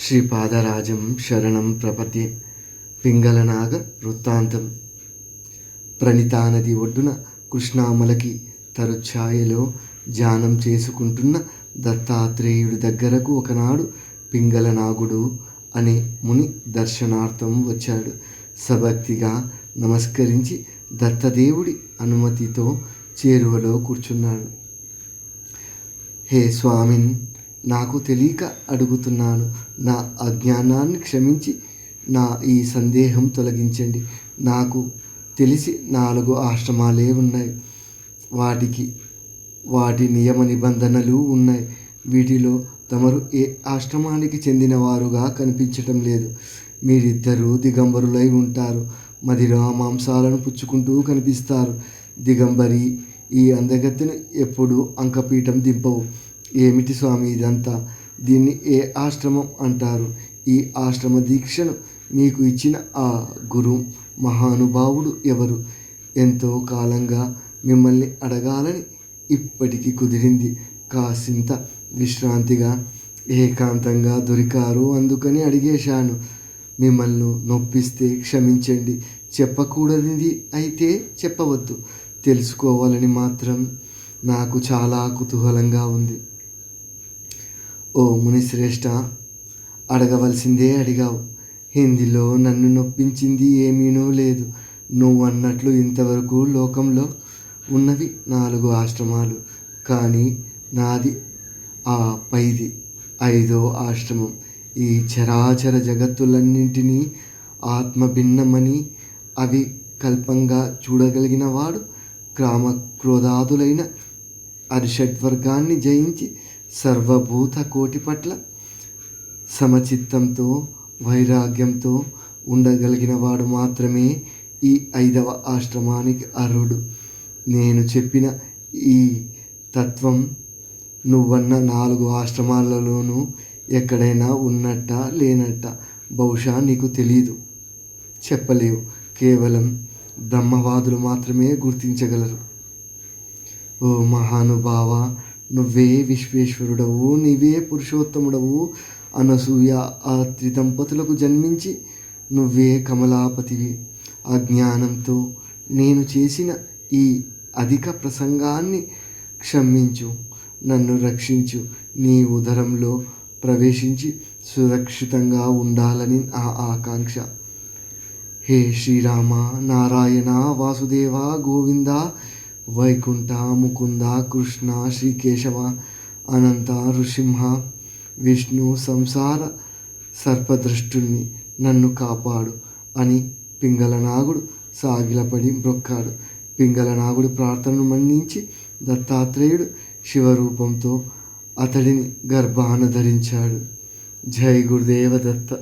శ్రీపాదరాజం శరణం ప్రపద్యే పింగళనాగ వృత్తాంతం ప్రణితానది ఒడ్డున కృష్ణామలకి తరుఛాయలో ధ్యానం చేసుకుంటున్న దత్తాత్రేయుడి దగ్గరకు ఒకనాడు పింగళనాగుడు అనే ముని దర్శనార్థం వచ్చాడు. సభక్తిగా నమస్కరించి దత్తదేవుడి అనుమతితో చేరువలో కూర్చున్నాడు. హే స్వామిన్ నాకు తెలియక అడుగుతున్నాను. నా అజ్ఞానాన్ని క్షమించి నా ఈ సందేహం తొలగించండి. నాకు తెలిసి నాలుగు ఆశ్రమాలే ఉన్నాయి. వాటికి వాటి నియమ నిబంధనలు ఉన్నాయి. వీటిలో తమరు ఏ ఆశ్రమానికి చెందినవారుగా కనిపించటం లేదు. మీరిద్దరూ దిగంబరులై ఉంటారు. మదిరా మాంసాలను పుచ్చుకుంటూ కనిపిస్తారు. దిగంబరి ఈ అందగత్తెను ఎప్పుడూ అంకపీఠం దింపవు. ఏమిటి స్వామి ఇదంతా? దీన్ని ఏ ఆశ్రమం అంటారు? ఈ ఆశ్రమ దీక్షను మీకు ఇచ్చిన ఆ గురు మహానుభావుడు ఎవరు? ఎంతో కాలంగా మిమ్మల్ని అడగాలని ఇప్పటికి కుదిరింది. కాసింత విశ్రాంతిగా ఏకాంతంగా దొరికారు అందుకని అడిగేశాను. మిమ్మల్ని నొప్పిస్తే క్షమించండి. చెప్పకూడనిది అయితే చెప్పవద్దు. తెలుసుకోవాలని మాత్రం నాకు చాలా కుతూహలంగా ఉంది. ఓ మునిశ్రేష్ట అడగవలసిందే అడిగావు. హిందీలో నన్ను నొప్పించింది ఏమీనూ లేదు. నువ్వు అన్నట్లు ఇంతవరకు లోకంలో ఉన్నవి నాలుగు ఆశ్రమాలు. కానీ నాది ఆ పైది ఐదో ఆశ్రమం. ఈ చరాచర జగత్తులన్నింటినీ ఆత్మ భిన్నమని అవి కల్పంగా చూడగలిగిన వాడు క్రామక్రోధాదులైన అరిషడ్వర్గాన్ని జయించి సర్వభూత కోటి పట్ల సమచిత్తంతో వైరాగ్యంతో ఉండగలిగిన వాడు మాత్రమే ఈ ఐదవ ఆశ్రమానికి అర్హుడు. నేను చెప్పిన ఈ తత్వం నువ్వన్న నాలుగు ఆశ్రమాలలోనూ ఎక్కడైనా ఉన్నట్ట లేనట్ట బహుశా నీకు తెలియదు చెప్పలేవు. కేవలం బ్రహ్మవాదులు మాత్రమే గుర్తించగలరు. ఓ మహానుభావ నువ్వే విశ్వేశ్వరుడవు నీవే పురుషోత్తముడవు. అనసూయ ఆ త్రిదంపతులకు జన్మించి నువ్వే కమలాపతివి. అజ్ఞానంతో నేను చేసిన ఈ అధిక ప్రసంగాన్ని క్షమించు నన్ను రక్షించు. నీ ఉదరంలో ప్రవేశించి సురక్షితంగా ఉండాలని ఆ ఆకాంక్ష. హే శ్రీరామ నారాయణ వాసుదేవ గోవింద వైకుంఠ ముకుంద కృష్ణ శ్రీకేశవ అనంత ఋషింహ విష్ణు సంసార సర్పదృష్టుణ్ణి నన్ను కాపాడు అని పింగళనాగుడు సాగిలపడి మ్రొక్కాడు పింగళనాగుడి ప్రార్థనను మన్నించి దత్తాత్రేయుడు శివరూపంతో అతడిని గర్భాన ధరించాడు. జై గురుదేవ దత్త